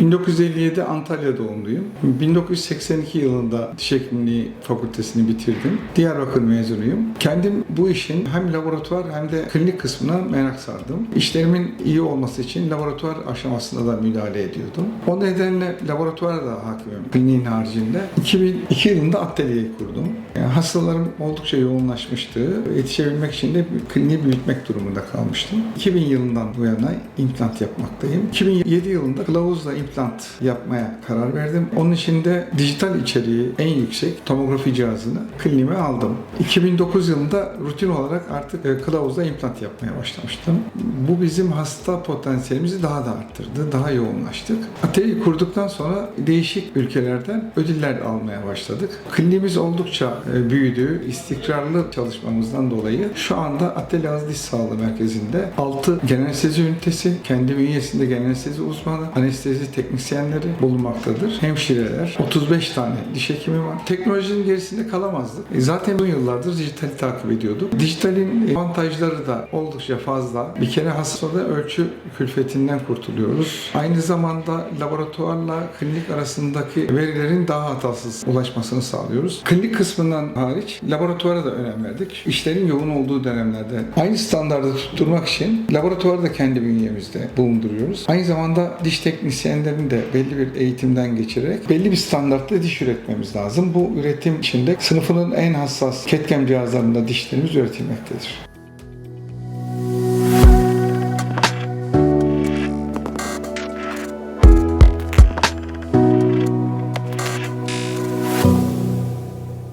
1957 Antalya doğumluyum. 1982 yılında diş hekimliği fakültesini bitirdim. Diyarbakır mezunuyum. Kendim bu işin hem laboratuvar hem de klinik kısmına merak sardım. İşlerimin iyi olması için laboratuvar aşamasında da müdahale ediyordum. O nedenle laboratuvara da hakimim kliniğin haricinde. 2002 yılında atölyeyi kurdum. Yani hastalarım oldukça yoğunlaşmıştı. Yetişebilmek için de kliniği büyütmek durumunda kalmıştım. 2000 yılından bu yana implant yapmaktayım. 2007 yılında kılavuzla implant yapmaya karar verdim. Onun için de dijital içeriği en yüksek tomografi cihazını kliniğime aldım. 2009 yılında rutin olarak artık e, kılavuzla implant yapmaya başlamıştım. Bu bizim hasta potansiyelimizi daha da arttırdı, daha yoğunlaştık. Atölyeyi kurduktan sonra değişik ülkelerden ödüller almaya başladık. Kliniğimiz oldukça e, büyüdü. İstikrarlı çalışmamızdan dolayı şu anda Atölye Ağız Diş Sağlığı Merkezi'nde 6 genel anestezi ünitesi, kendi bünyesinde genel anestezi uzmanı, anestezi teknisyenleri bulunmaktadır. Hemşireler, 35 tane diş hekimi var. Teknolojinin gerisinde kalamazdık. E, Zaten uzun yıllardır dijitali takip ediyorduk. Dijitalin avantajları da oldukça fazla. Bir kere hastada ölçü külfetinden kurtuluyoruz. Aynı zamanda laboratuvarla klinik arasındaki verilerin daha hatasız ulaşmasını sağlıyoruz. Klinik kısmından hariç laboratuvara da önem verdik. İşlerin yoğun olduğu dönemlerde aynı standardı tutturmak için laboratuvarı da kendi bünyemizde bulunduruyoruz. Aynı zamanda diş teknisyenlerini de belli bir eğitimden geçirerek belli bir standartta diş üretmemiz lazım. Bu üretim içinde sınıfının en hassas ketkem cihazlarında dişlerimiz üretilmektedir.